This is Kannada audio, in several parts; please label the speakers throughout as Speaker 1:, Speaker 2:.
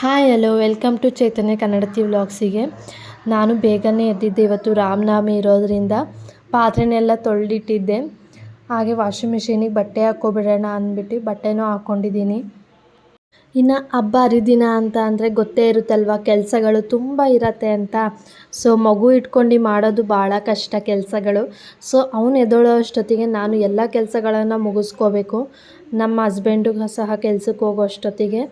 Speaker 1: Hi, hello, welcome to Chaitanya Kannadathi ವ್ಲಾಗ್ಸಿಗೆ. ನಾನು ಬೇಗನೆ ಎದ್ದಿದ್ದೆ. ಇವತ್ತು ರಾಮನಾಮಿ ಇರೋದರಿಂದ ಪಾತ್ರೆನೆಲ್ಲ ತೊಳೆದಿಟ್ಟಿದ್ದೆ. ಹಾಗೆ ವಾಷಿಂಗ್ ಮಿಷಿನಿಗೆ ಬಟ್ಟೆ ಹಾಕ್ಕೊಬಿಡೋಣ ಅಂದ್ಬಿಟ್ಟು ಬಟ್ಟೆನೂ ಹಾಕ್ಕೊಂಡಿದ್ದೀನಿ. ಇನ್ನು ಹಬ್ಬ ಹರಿದಿನ ಅಂತ ಅಂದರೆ ಗೊತ್ತೇ ಇರುತ್ತಲ್ವ, ಕೆಲಸಗಳು ತುಂಬ ಇರತ್ತೆ ಅಂತ. ಸೊ ಮಗು ಇಟ್ಕೊಂಡು ಮಾಡೋದು ಭಾಳ ಕಷ್ಟ ಕೆಲಸಗಳು. ಸೊ ಅವನು ಎದ್ದೋಳೋ ಅಷ್ಟೊತ್ತಿಗೆ ನಾನು ಎಲ್ಲ ಕೆಲಸಗಳನ್ನು ಮುಗಿಸ್ಕೋಬೇಕು. ನಮ್ಮ ಹಸ್ಬೆಂಡಿಗೂ ಸಹ ಕೆಲಸಕ್ಕೆ ಹೋಗೋ ಅಷ್ಟೊತ್ತಿಗೆ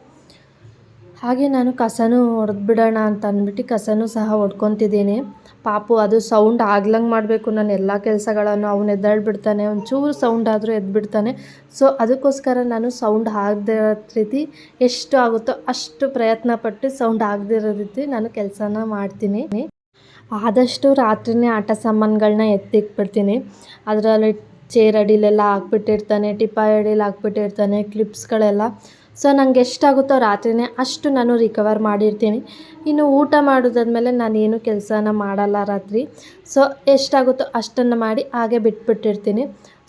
Speaker 1: ಹಾಗೆ ನಾನು ಕಸನೂ ಹೊಡೆದ್ಬಿಡೋಣ ಅಂತ ಅಂದ್ಬಿಟ್ಟು ಕಸನೂ ಸಹ ಹೊಡ್ಕೊತಿದ್ದೀನಿ ಪಾಪು, ಅದು ಸೌಂಡ್ ಆಗ್ಲಂಗೆ ಮಾಡಬೇಕು ನಾನು ಎಲ್ಲ ಕೆಲಸಗಳನ್ನು. ಅವನು ಎದ್ದೇಳ್ಬಿಡ್ತಾನೆ ಒಂಚೂರು ಸೌಂಡ್ ಆದರೂ ಎದ್ಬಿಡ್ತಾನೆ ಸೊ ಅದಕ್ಕೋಸ್ಕರ ನಾನು ಸೌಂಡ್ ಆಗದೇ ರೀತಿ ಎಷ್ಟು ಆಗುತ್ತೋ ಅಷ್ಟು ಪ್ರಯತ್ನ ಪಟ್ಟು ಸೌಂಡ್ ಆಗದೇ ರೀತಿ ನಾನು ಕೆಲಸನ ಮಾಡ್ತೀನಿ. ಆದಷ್ಟು ರಾತ್ರಿನೇ ಆಟ ಸಾಮಾನುಗಳನ್ನ ಎತ್ತಿಕ್ಬಿಡ್ತೀನಿ ಅದರಲ್ಲಿ ಚೇರ್ ಅಡಿಲೆಲ್ಲ ಹಾಕ್ಬಿಟ್ಟಿರ್ತಾನೆ ಟಿಪಾಯ್ ಅಡಿಲಿ ಹಾಕ್ಬಿಟ್ಟಿರ್ತಾನೆ ಕ್ಲಿಪ್ಸ್ಗಳೆಲ್ಲ ಸೊ ನಂಗೆ ಎಷ್ಟಾಗುತ್ತೋ ರಾತ್ರಿನೇ ಅಷ್ಟು ನಾನು ರಿಕವರ್ ಮಾಡಿರ್ತೀನಿ. ಇನ್ನು ಊಟ ಮಾಡೋದಾದ್ಮೇಲೆ ನಾನೇನು ಕೆಲಸನ ಮಾಡಲ್ಲ ರಾತ್ರಿ. ಸೊ ಎಷ್ಟಾಗುತ್ತೋ ಅಷ್ಟನ್ನು ಮಾಡಿ ಹಾಗೆ ಬಿಟ್ಬಿಟ್ಟಿರ್ತೀನಿ.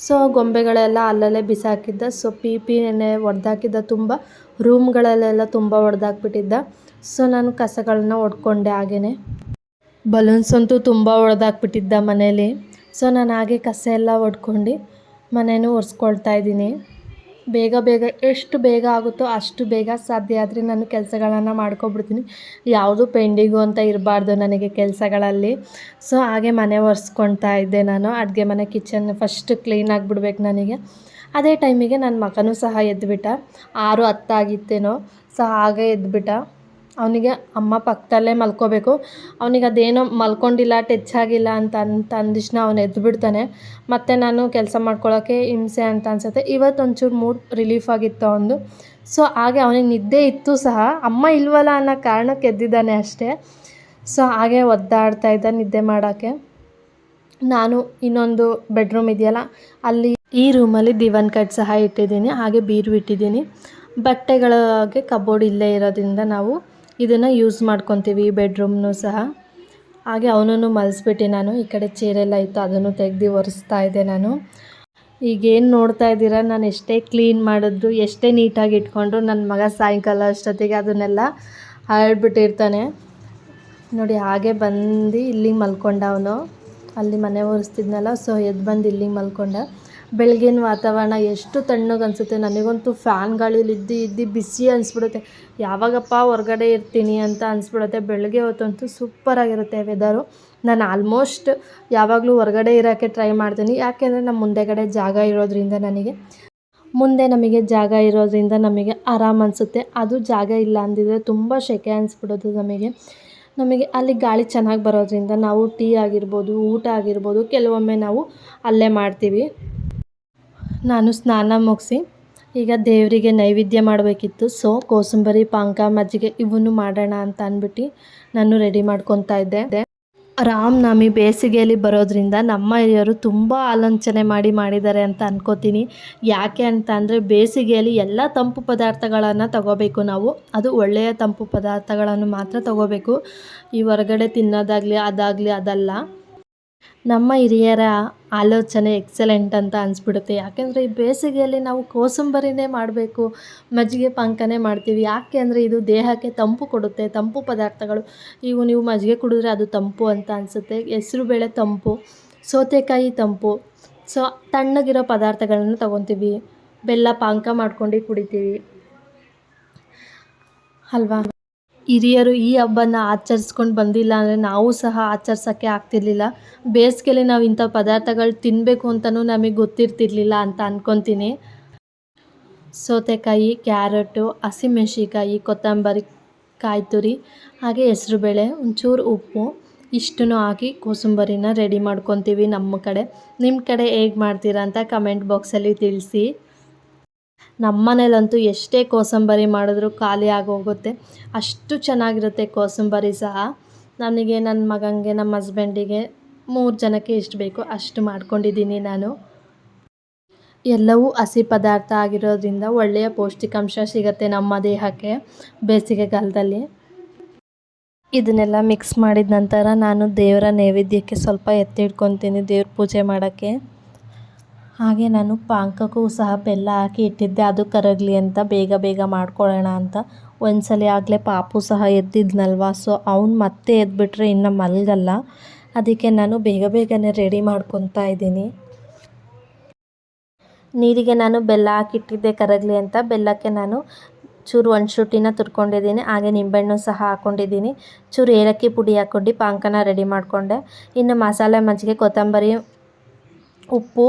Speaker 1: ಸೊ ಗೊಂಬೆಗಳೆಲ್ಲ ಅಲ್ಲಲ್ಲೇ ಬಿಸಾಕಿದ್ದ. ಸೊ ಪಿ ಪಿ ನೆನೆ ಒಡೆದಾಕಿದ್ದ ತುಂಬ. ರೂಮ್ಗಳಲ್ಲೆಲ್ಲ ತುಂಬ ಒಡೆದಾಕ್ಬಿಟ್ಟಿದ್ದ. ಸೊ ನಾನು ಕಸಗಳನ್ನ ಒಡ್ಕೊಂಡೆ ಹಾಗೇ ಬಲೂನ್ಸ್ ಅಂತೂ ತುಂಬ ಒಡೆದಾಕ್ಬಿಟ್ಟಿದ್ದ ಮನೇಲಿ. ಸೊ ನಾನು ಹಾಗೆ ಕಸ ಎಲ್ಲ ಒಡ್ಕೊಂಡು ಮನೇನೂ ಒರೆಸ್ಕೊಳ್ತಾ ಇದ್ದೀನಿ. ಬೇಗ ಬೇಗ ಎಷ್ಟು ಬೇಗ ಆಗುತ್ತೋ ಅಷ್ಟು ಬೇಗ ಸಾಧ್ಯ ಆದರೆ ನಾನು ಕೆಲಸಗಳನ್ನು ಮಾಡ್ಕೊಬಿಡ್ತೀನಿ. ಯಾವುದು ಪೆಂಡಿಂಗು ಅಂತ ಇರಬಾರ್ದು ನನಗೆ ಕೆಲಸಗಳಲ್ಲಿ. ಸೊ, ಹಾಗೆ ಮನೆ ಒರೆಸ್ಕೊಳ್ತಾ ಇದ್ದೆ ನಾನು. ಅಡುಗೆ ಮನೆ, ಕಿಚನ್ ಫಸ್ಟ್ ಕ್ಲೀನ್ ಆಗಿಬಿಡ್ಬೇಕು ನನಗೆ. ಅದೇ ಟೈಮಿಗೆ ನನ್ನ ಮಗನೂ ಸಹ ಎದ್ದುಬಿಟ್ಟ ಆರು ಹತ್ತಾಗಿತ್ತೇನೋ, ಸೊ ಹಾಗೆ ಎದ್ದುಬಿಟ್ಟ ಅವನಿಗೆ ಅಮ್ಮ ಪಕ್ಕದಲ್ಲೇ ಮಲ್ಕೋಬೇಕು. ಅವನಿಗೆ ಅದೇನೋ ಮಲ್ಕೊಂಡಿಲ್ಲ ಟಚ್ ಆಗಿಲ್ಲ ಅಂತ ಅಂತ ಅಂದಿಷ್ಣ ಅವನು ಎದ್ದು ಬಿಡ್ತಾನೆ. ಮತ್ತು ನಾನು ಕೆಲಸ ಮಾಡ್ಕೊಳ್ಳೋಕ್ಕೆ ಹಿಂಸೆ ಅಂತ ಅನ್ಸುತ್ತೆ. ಇವತ್ತು ಒಂಚೂರು ಮೂಡ್ ರಿಲೀಫ್ ಆಗಿತ್ತು ಅವನದು. ಸೊ, ಹಾಗೆ ಅವನಿಗೆ ನಿದ್ದೆ ಇತ್ತು ಸಹ. ಅಮ್ಮ ಇಲ್ವಲ್ಲ ಅನ್ನೋ ಕಾರಣಕ್ಕೆ ಎದ್ದಿದ್ದಾನೆ ಅಷ್ಟೇ. ಸೊ, ಹಾಗೆ ಒದ್ದಾಡ್ತಾ ಇದ್ದ ನಿದ್ದೆ ಮಾಡೋಕ್ಕೆ. ನಾನು ಇನ್ನೊಂದು ಬೆಡ್ರೂಮ್ ಇದೆಯಲ್ಲ, ಅಲ್ಲಿ ಈ ರೂಮಲ್ಲಿ ದಿವಾನ್ ಕಟ್ ಸಹ ಇಟ್ಟಿದ್ದೀನಿ. ಹಾಗೆ ಬೀರು ಇಟ್ಟಿದ್ದೀನಿ. ಬಟ್ಟೆಗಳಿಗೆ ಕಬೋರ್ಡ್ ಇಲ್ಲೇ ಇರೋದ್ರಿಂದ ನಾವು ಇದನ್ನು ಯೂಸ್ ಮಾಡ್ಕೊತೀವಿ ಬೆಡ್ರೂಮ್ನು ಸಹ. ಹಾಗೆ ಅವನನ್ನು ಮಲಸ್ಬಿಟ್ಟು ನಾನು. ಈ ಕಡೆ ಚೇರೆಲ್ಲ ಇತ್ತು, ಅದನ್ನು ತೆಗ್ದು ಒರೆಸ್ತಾ ಇದ್ದೆ ನಾನು. ಈಗೇನು ನೋಡ್ತಾ ಇದ್ದೀರಾ? ನಾನು ಎಷ್ಟೇ ಕ್ಲೀನ್ ಮಾಡಿದ್ರು, ಎಷ್ಟೇ ನೀಟಾಗಿ ಇಟ್ಕೊಂಡ್ರು ನನ್ನ ಮಗ ಸಾಯಂಕಾಲ ಅಷ್ಟೊತ್ತಿಗೆ ಅದನ್ನೆಲ್ಲ ಹರಡ್ಬಿಟ್ಟಿರ್ತಾನೆ ನೋಡಿ, ಹಾಗೆ ಬಂದು ಇಲ್ಲಿಗೆ ಮಲ್ಕೊಂಡ ಅವನು. ಅಲ್ಲಿ ಮನೆ ಒರೆಸ್ತಿದ್ನಲ್ಲ ಸೊ ಎದ್ದು ಬಂದು ಇಲ್ಲಿಗೆ ಮಲ್ಕೊಂಡ. ಬೆಳಗಿನ ವಾತಾವರಣ ಎಷ್ಟು ತಣ್ಣಗೆ ಅನಿಸುತ್ತೆ. ನನಗಂತೂ ಫ್ಯಾನ್ ಗಾಳಿಲಿ ಇದ್ದು ಇದ್ದು ಬಿಸಿ ಅನಿಸ್ಬಿಡುತ್ತೆ. ಯಾವಾಗಪ್ಪ ಹೊರಗಡೆ ಇರ್ತೀನಿ ಅಂತ ಅನಿಸ್ಬಿಡುತ್ತೆ. ಬೆಳಗ್ಗೆ ಹೊತ್ತಂತೂ ಸೂಪರಾಗಿರುತ್ತೆ ವೆದರು ನಾನು ಆಲ್ಮೋಸ್ಟ್ ಯಾವಾಗಲೂ ಹೊರಗಡೆ ಇರೋಕ್ಕೆ ಟ್ರೈ ಮಾಡ್ತೀನಿ. ಯಾಕೆಂದರೆ ನಮ್ಮ ಮುಂದೆಗಡೆ ಜಾಗ ಇರೋದ್ರಿಂದ ನನಗೆ, ಮುಂದೆ ನಮಗೆ ಜಾಗ ಇರೋದ್ರಿಂದ ನಮಗೆ ಆರಾಮ ಅನಿಸುತ್ತೆ. ಅದು ಜಾಗ ಇಲ್ಲ ಅಂದಿದ್ರೆ ತುಂಬ ಸೆಕೆ ಅನಿಸ್ಬಿಡೋದು ನಮಗೆ. ನಮಗೆ ಅಲ್ಲಿ ಗಾಳಿ ಚೆನ್ನಾಗಿ ಬರೋದ್ರಿಂದ ನಾವು ಟೀ ಆಗಿರ್ಬೋದು, ಊಟ ಆಗಿರ್ಬೋದು ಕೆಲವೊಮ್ಮೆ ನಾವು ಅಲ್ಲೇ ಮಾಡ್ತೀವಿ. ನಾನು ಸ್ನಾನ ಮುಗಿಸಿ ಈಗ ದೇವರಿಗೆ ನೈವೇದ್ಯ ಮಾಡಬೇಕಿತ್ತು. ಸೊ, ಕೋಸಂಬರಿ, ಪಾಂಕ, ಮಜ್ಜಿಗೆ ಇವನ್ನೂ ಮಾಡೋಣ ಅಂತ ಅಂದ್ಬಿಟ್ಟು ನಾನು ರೆಡಿ ಮಾಡ್ಕೊತಾ ಇದ್ದೆ. ರಾಮನವಮಿ ಬೇಸಿಗೆಯಲ್ಲಿ ಬರೋದ್ರಿಂದ ನಮ್ಮ ಹಿರಿಯರು ತುಂಬ ಆಲೋಚನೆ ಮಾಡಿ ಮಾಡಿದ್ದಾರೆ ಅಂತ ಅನ್ಕೋತೀನಿ. ಯಾಕೆ ಅಂತ ಅಂದರೆ ಬೇಸಿಗೆಯಲ್ಲಿ ಎಲ್ಲ ತಂಪು ಪದಾರ್ಥಗಳನ್ನು ತಗೋಬೇಕು ನಾವು. ಅದು ಒಳ್ಳೆಯ ತಂಪು ಪದಾರ್ಥಗಳನ್ನು ಮಾತ್ರ ತಗೋಬೇಕು. ಈ ಹೊರಗಡೆ ತಿನ್ನೋದಾಗಲಿ, ಅದಾಗಲಿ, ಅದಲ್ಲ. ನಮ್ಮ ಹಿರಿಯರ ಆಲೋಚನೆ ಎಕ್ಸಲೆಂಟ್ ಅಂತ ಅನಿಸ್ಬಿಡುತ್ತೆ. ಯಾಕೆಂದರೆ ಈ ಬೇಸಿಗೆಯಲ್ಲಿ ನಾವು ಕೋಸಂಬರಿನೇ ಮಾಡಬೇಕು, ಮಜ್ಜಿಗೆ ಪಾಕನೇ ಮಾಡ್ತೀವಿ. ಯಾಕೆ ಅಂದರೆ ಇದು ದೇಹಕ್ಕೆ ತಂಪು ಕೊಡುತ್ತೆ, ತಂಪು ಪದಾರ್ಥಗಳು. ಇವು ನೀವು ಮಜ್ಜಿಗೆ ಕುಡಿದ್ರೆ ಅದು ತಂಪು ಅಂತ ಅನಿಸುತ್ತೆ. ಹೆಸ್ರು ಬೇಳೆ ತಂಪು, ಸೌತೆಕಾಯಿ ತಂಪು. ಸೊ, ತಣ್ಣಗಿರೋ ಪದಾರ್ಥಗಳನ್ನು ತೊಗೊತೀವಿ. ಬೆಲ್ಲ ಪಾಕ ಮಾಡ್ಕೊಂಡು ಕುಡಿತೀವಿ. ಅಲ್ವಾ? ಹಿರಿಯರು ಈ ಹಬ್ಬನ ಆಚರಿಸ್ಕೊಂಡು ಬಂದಿಲ್ಲ ಅಂದರೆ ನಾವು ಸಹ ಆಚರಿಸೋಕ್ಕೆ ಆಗ್ತಿರ್ಲಿಲ್ಲ. ಬೇಸಿಗೆಲಿ ನಾವು ಇಂಥ ಪದಾರ್ಥಗಳು ತಿನ್ನಬೇಕು ಅಂತಲೂ ನಮಗೆ ಗೊತ್ತಿರ್ತಿರ್ಲಿಲ್ಲ ಅಂತ ಅಂದ್ಕೊತೀನಿ ಸೌತೆಕಾಯಿ, ಕ್ಯಾರೆಟು ಹಸಿಮೆಣ್ಸಿಕಾಯಿ ಕೊತ್ತಂಬರಿ ಕಾಯಿ ತುರಿ, ಹಾಗೆ ಹೆಸ್ರುಬೇಳೆ, ಒಂಚೂರು ಉಪ್ಪು, ಇಷ್ಟನ್ನು ಹಾಕಿ ಕೋಸಂಬರಿನ ರೆಡಿ ಮಾಡ್ಕೊತೀವಿ ನಮ್ಮ ಕಡೆ. ನಿಮ್ಮ ಕಡೆ ಹೇಗೆ ಮಾಡ್ತೀರಾ ಅಂತ ಕಮೆಂಟ್ ಬಾಕ್ಸಲ್ಲಿ ತಿಳಿಸಿ. ನಮ್ಮ ಮನೇಲಂತೂ ಎಷ್ಟೇ ಕೋಸಂಬರಿ ಮಾಡಿದ್ರು ಖಾಲಿ ಹೋಗುತ್ತೆ ಅಷ್ಟು ಚೆನ್ನಾಗಿರುತ್ತೆ ಕೋಸಂಬರಿ ಸಹ. ನನಗೆ ನನ್ನ ಮಗನಿಗೆ ನಮ್ಮ ಹಸ್ಬೆಂಡಿಗೆ ಮೂರು ಜನಕ್ಕೆ ಎಷ್ಟು ಬೇಕೋ ಅಷ್ಟು ಮಾಡ್ಕೊಂಡಿದ್ದೀನಿ ನಾನು. ಎಲ್ಲವೂ ಹಸಿ ಪದಾರ್ಥ ಆಗಿರೋದ್ರಿಂದ ಒಳ್ಳೆಯ ಪೌಷ್ಟಿಕಾಂಶ ಸಿಗುತ್ತೆ ನಮ್ಮ ದೇಹಕ್ಕೆ ಬೇಸಿಗೆಗಾಲದಲ್ಲಿ. ಇದನ್ನೆಲ್ಲ ಮಿಕ್ಸ್ ಮಾಡಿದ ನಂತರ ನಾನು ದೇವರ ನೈವೇದ್ಯಕ್ಕೆ ಸ್ವಲ್ಪ ಎತ್ತಿಡ್ಕೊತೀನಿ ದೇವ್ರ ಪೂಜೆ ಮಾಡೋಕ್ಕೆ. ಹಾಗೆ ನಾನು ಪಾಕಕ್ಕೂ ಸಹ ಬೆಲ್ಲ ಹಾಕಿ ಇಟ್ಟಿದ್ದೆ. ಅದು ಕರಗಲಿ ಅಂತ ಬೇಗ ಬೇಗ ಮಾಡ್ಕೊಳ್ಳೋಣ ಅಂತ. ಒಂದ್ಸಲಿ ಆಗಲೇ ಪಾಪು ಸಹ ಎದ್ದಿದ್ನಲ್ವ? ಸೊ ಅವ್ನು ಮತ್ತೆ ಎದ್ಬಿಟ್ರೆ ಇನ್ನು ಮಲಗಲ್ಲ. ಅದಕ್ಕೆ ನಾನು ಬೇಗ ಬೇಗನೆ ರೆಡಿ ಮಾಡ್ಕೊತಾ ಇದ್ದೀನಿ. ನೀರಿಗೆ ನಾನು ಬೆಲ್ಲ ಹಾಕಿಟ್ಟಿದ್ದೆ ಕರಗಲಿ ಅಂತ. ಬೆಲ್ಲಕ್ಕೆ ನಾನು ಚೂರು ಒಂದು ಶುಂಠಿನ ತುರ್ಕೊಂಡಿದ್ದೀನಿ. ಹಾಗೆ ನಿಂಬೆಹಣ್ಣು ಸಹ ಹಾಕ್ಕೊಂಡಿದ್ದೀನಿ ಚೂರು ಏಲಕ್ಕಿ ಪುಡಿ ಹಾಕ್ಕೊಂಡು ಪಾಂಕನ ರೆಡಿ ಮಾಡಿಕೊಂಡೆ. ಇನ್ನು ಮಸಾಲೆ ಮಜ್ಜಿಗೆ ಕೊತ್ತಂಬರಿ ಉಪ್ಪು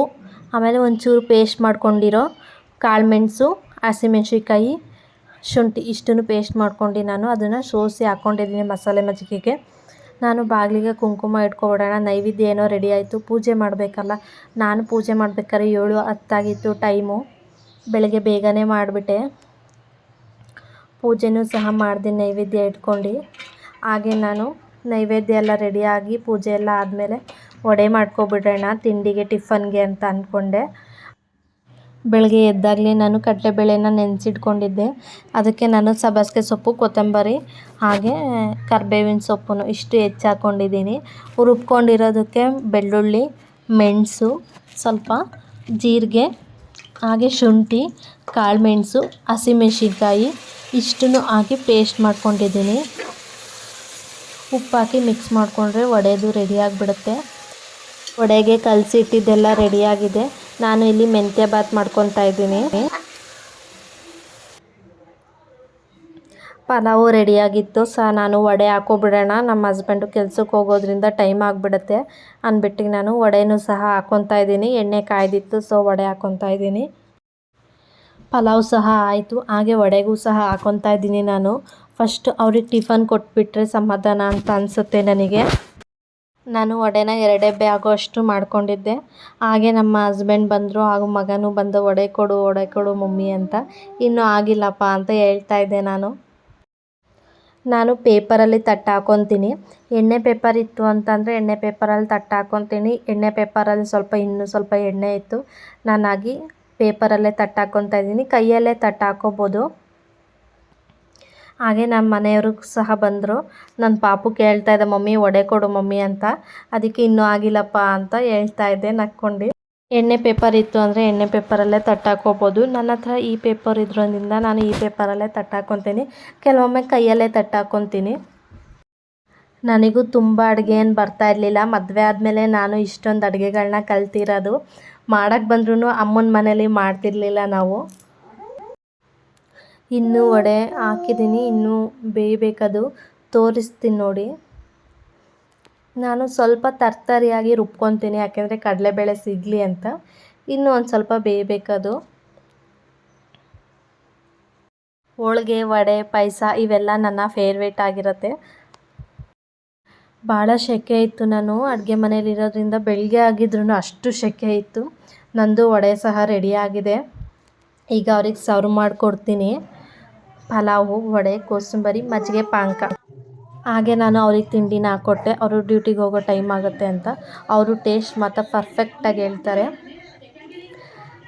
Speaker 1: ಆಮೇಲೆ ಒಂಚೂರು ಪೇಸ್ಟ್ ಮಾಡ್ಕೊಂಡಿರೋ ಕಾಳುಮೆಣಸು ಹಸಿಮೆಣ್ಸಿನ್ಕಾಯಿ, ಶುಂಠಿ ಇಷ್ಟನ್ನು ಪೇಸ್ಟ್ ಮಾಡ್ಕೊಂಡು ನಾನು. ಅದನ್ನು ಸೋಸಿ ಹಾಕ್ಕೊಂಡಿದ್ದೀನಿ ಮಸಾಲೆ ಮಜ್ಜಿಗೆಗೆ. ನಾನು ಬಾಗಿಲಿಗೆ ಕುಂಕುಮ ಇಟ್ಕೊಬಿಡೋಣ. ನೈವೇದ್ಯ ಏನೋ ರೆಡಿ ಆಯಿತು. ಪೂಜೆ ಮಾಡಬೇಕಲ್ಲ? ನಾನು ಪೂಜೆ ಮಾಡ್ಬೇಕಾದ್ರೆ ಏಳು ಹತ್ತಾಗಿತ್ತು ಟೈಮು ಬೆಳಗ್ಗೆ ಬೇಗನೆ ಮಾಡಿಬಿಟ್ಟೆ. ಪೂಜೆನೂ ಸಹ ಮಾಡಿದೆ, ನೈವೇದ್ಯ ಇಟ್ಕೊಂಡು. ಹಾಗೆ ನಾನು ನೈವೇದ್ಯ ಎಲ್ಲ ರೆಡಿಯಾಗಿ ಪೂಜೆ ಎಲ್ಲ ಆದಮೇಲೆ ವಡೆ ಮಾಡ್ಕೊಬಿಡೋಣ ತಿಂಡಿಗೆ, ಟಿಫನ್ಗೆ ಅಂತ ಅಂದ್ಕೊಂಡೆ. ಬೆಳಗ್ಗೆ ಎದ್ದಾಗಲಿ ನಾನು ಕಡಲೆಬೇಳೆನ ನೆನೆಸಿಟ್ಕೊಂಡಿದ್ದೆ. ಅದಕ್ಕೆ ನಾನು ಸಬ್ಬಸಿಗೆ ಸೊಪ್ಪು, ಕೊತ್ತಂಬರಿ, ಹಾಗೆ ಕರ್ಬೇವಿನ ಸೊಪ್ಪು ಇಷ್ಟು ಹೆಚ್ಚು ರುಬ್ಕೊಂಡಿರೋದಕ್ಕೆ ಬೆಳ್ಳುಳ್ಳಿ, ಮೆಣಸು, ಸ್ವಲ್ಪ ಜೀರಿಗೆ, ಹಾಗೆ ಶುಂಠಿ, ಕಾಳುಮೆಣಸು, ಹಸಿಮೆಣ್ಸಿನ್ಕಾಯಿ ಇಷ್ಟನ್ನು ಹಾಕಿ ಪೇಸ್ಟ್ ಮಾಡ್ಕೊಂಡಿದ್ದೀನಿ. ಉಪ್ಪು ಹಾಕಿ ಮಿಕ್ಸ್ ಮಾಡಿಕೊಂಡ್ರೆ ವಡೆದು ರೆಡಿ ಆಗಿಬಿಡುತ್ತೆ. ವಡೆಗೆ ಕಲಸಿಟ್ಟಿದ್ದೆಲ್ಲ ರೆಡಿಯಾಗಿದೆ ನಾನು ಇಲ್ಲಿ ಮೆಂತ್ಯ ಬಾತ್ ಮಾಡ್ಕೊತಾ ಇದ್ದೀನಿ. ಪಲಾವು ರೆಡಿಯಾಗಿತ್ತು ಸೊ, ನಾನು ವಡೆ ಹಾಕೋಬಿಡೋಣ. ನಮ್ಮ ಹಸ್ಬೆಂಡು ಕೆಲ್ಸಕ್ಕೆ ಹೋಗೋದ್ರಿಂದ ಟೈಮ್ ಆಗಿಬಿಡುತ್ತೆ ಅಂದ್ಬಿಟ್ಟು ನಾನು ವಡೆನೂ ಸಹ ಹಾಕ್ಕೊತಾ ಇದ್ದೀನಿ. ಎಣ್ಣೆ ಕಾಯ್ದಿತ್ತು, ಸೊ ವಡೆ ಹಾಕ್ಕೊತಾ ಇದ್ದೀನಿ. ಪಲಾವ್ ಸಹ ಆಯಿತು. ಹಾಗೆ ವಡೆಗೂ ಸಹ ಹಾಕ್ಕೊತಾ ಇದ್ದೀನಿ ನಾನು. ಫಸ್ಟ್ ಅವ್ರಿಗೆ ಟಿಫನ್ ಕೊಟ್ಬಿಟ್ರೆ ಸಮಾಧಾನ ಅಂತ ಅನಿಸುತ್ತೆ ನನಗೆ. ನಾನು ವಡೆನ ಎರಡೇ ಬ್ಯಾಗು ಆಗೋಷ್ಟು ಮಾಡ್ಕೊಂಡಿದ್ದೆ. ಹಾಗೆ ನಮ್ಮ ಹಸ್ಬೆಂಡ್ ಬಂದರು, ಹಾಗೂ ಮಗನೂ ಬಂದು ವಡೆ ಕೊಡು ವಡೆ ಕೊಡು ಮಮ್ಮಿ ಅಂತ. ಇನ್ನೂ ಆಗಿಲ್ಲಪ್ಪ ಅಂತ ಹೇಳ್ತಾ ಇದ್ದೆ ನಾನು. ನಾನು ಪೇಪರಲ್ಲಿ ತಟ್ಟು ಹಾಕೊತೀನಿ. ಎಣ್ಣೆ ಪೇಪರ್ ಇತ್ತು ಅಂತಂದರೆ ಎಣ್ಣೆ ಪೇಪರಲ್ಲಿ ತಟ್ಟು ಹಾಕೊತೀನಿ. ಎಣ್ಣೆ ಪೇಪರಲ್ಲಿ ಸ್ವಲ್ಪ, ಇನ್ನೂ ಸ್ವಲ್ಪ ಎಣ್ಣೆ ಇತ್ತು. ನಾನಾಗಿ ಪೇಪರಲ್ಲೇ ತಟ್ಟು ಹಾಕ್ಕೊತಾ ಇದ್ದೀನಿ. ಕೈಯಲ್ಲೇ ತಟ್ಟು ಹಾಕ್ಕೊಬೋದು ಹಾಗೆ ನಮ್ಮ ಮನೆಯವರು ಸಹ ಬಂದರು. ನನ್ನ ಪಾಪು ಕೇಳ್ತಾ ಇದ್ದ ಮಮ್ಮಿ, ಒಡೆ ಕೊಡು ಮಮ್ಮಿ ಅಂತ. ಅದಕ್ಕೆ, ಇನ್ನೂ ಆಗಿಲ್ಲಪ್ಪ ಅಂತ ಹೇಳ್ತಾ ಇದ್ದೆ, ನಕ್ಕೊಂಡು. ಎಣ್ಣೆ ಪೇಪರ್ ಇತ್ತು ಅಂದರೆ ಎಣ್ಣೆ ಪೇಪರಲ್ಲೇ ತಟ್ಟಾಕೋಬೋದು ನನ್ನ ಹತ್ರ ಈ ಪೇಪರ್ ಇದ್ರಿಂದ ನಾನು ಈ ಪೇಪರಲ್ಲೇ ತಟ್ಟಾಕೊತೀನಿ. ಕೆಲವೊಮ್ಮೆ ಕೈಯಲ್ಲೇ ತಟ್ಟಾಕೊತೀನಿ. ನನಗೂ ತುಂಬ ಅಡುಗೆ ಏನು ಬರ್ತಾ ಇರಲಿಲ್ಲ. ಮದುವೆ ಆದಮೇಲೆ ನಾನು ಇಷ್ಟೊಂದು ಅಡುಗೆಗಳನ್ನ ಕಲ್ತಿರೋದು. ಮಾಡೋಕ್ಕೆ ಬಂದ್ರೂ ಅಮ್ಮನ ಮನೇಲಿ ಮಾಡ್ತಿರ್ಲಿಲ್ಲ ನಾವು. ಇನ್ನೂ ವಡೆ ಹಾಕಿದ್ದೀನಿ, ಇನ್ನೂ ಬೇಯಬೇಕದು. ತೋರಿಸ್ತೀನಿ ನೋಡಿ. ನಾನು ಸ್ವಲ್ಪ ತರ್ತರಿಯಾಗಿ ರುಬ್ಕೊತೀನಿ, ಯಾಕೆಂದರೆ ಕಡಲೆಬೇಳೆ ಸಿಗಲಿ ಅಂತ. ಇನ್ನೂ ಒಂದು ಸ್ವಲ್ಪ ಬೇಯಬೇಕದು. ಹೋಳಿಗೆ, ವಡೆ, ಪಾಯಸ ಇವೆಲ್ಲ ನನ್ನ ಫೇವ್ರೇಟ್ ಆಗಿರುತ್ತೆ. ಭಾಳ ಸೆಕೆ ಇತ್ತು ನಾನು. ಅಡುಗೆ ಮನೇಲಿರೋದ್ರಿಂದ ಬೆಳಗ್ಗೆ ಆಗಿದ್ರೂ ಅಷ್ಟು ಸೆಕೆ ಇತ್ತು. ನಂದು ವಡೆ ಸಹ ರೆಡಿಯಾಗಿದೆ ಈಗ ಅವ್ರಿಗೆ ಸರ್ವ್ ಮಾಡಿಕೊಡ್ತೀನಿ. ಪಲಾವು, ವಡೆ, ಕೋಸಂಬರಿ, ಮಜ್ಜಿಗೆ ಪಾಕ ಹಾಗೆ ನಾನು ಅವ್ರಿಗೆ ತಿಂಡಿನ ಹಾಕ್ಕೊಟ್ಟೆ ಅವರು ಡ್ಯೂಟಿಗೆ ಹೋಗೋ ಟೈಮ್ ಆಗುತ್ತೆ ಅಂತ. ಅವರು ಟೇಸ್ಟ್ ಮಾತ್ರ ಪರ್ಫೆಕ್ಟಾಗಿ ಹೇಳ್ತಾರೆ.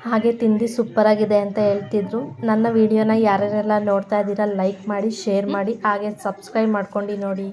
Speaker 1: ಹಾಗೆ ತಿಂಡಿ ಸೂಪರಾಗಿದೆ ಅಂತ ಹೇಳ್ತಿದ್ರು. ನನ್ನ ವಿಡಿಯೋನ ಯಾರ್ಯಾರೆಲ್ಲ ನೋಡ್ತಾ ಇದ್ದೀರಾ ಲೈಕ್ ಮಾಡಿ ಶೇರ್ ಮಾಡಿ, ಹಾಗೆ ಸಬ್ಸ್ಕ್ರೈಬ್ ಮಾಡ್ಕೊಂಡು ನೋಡಿ.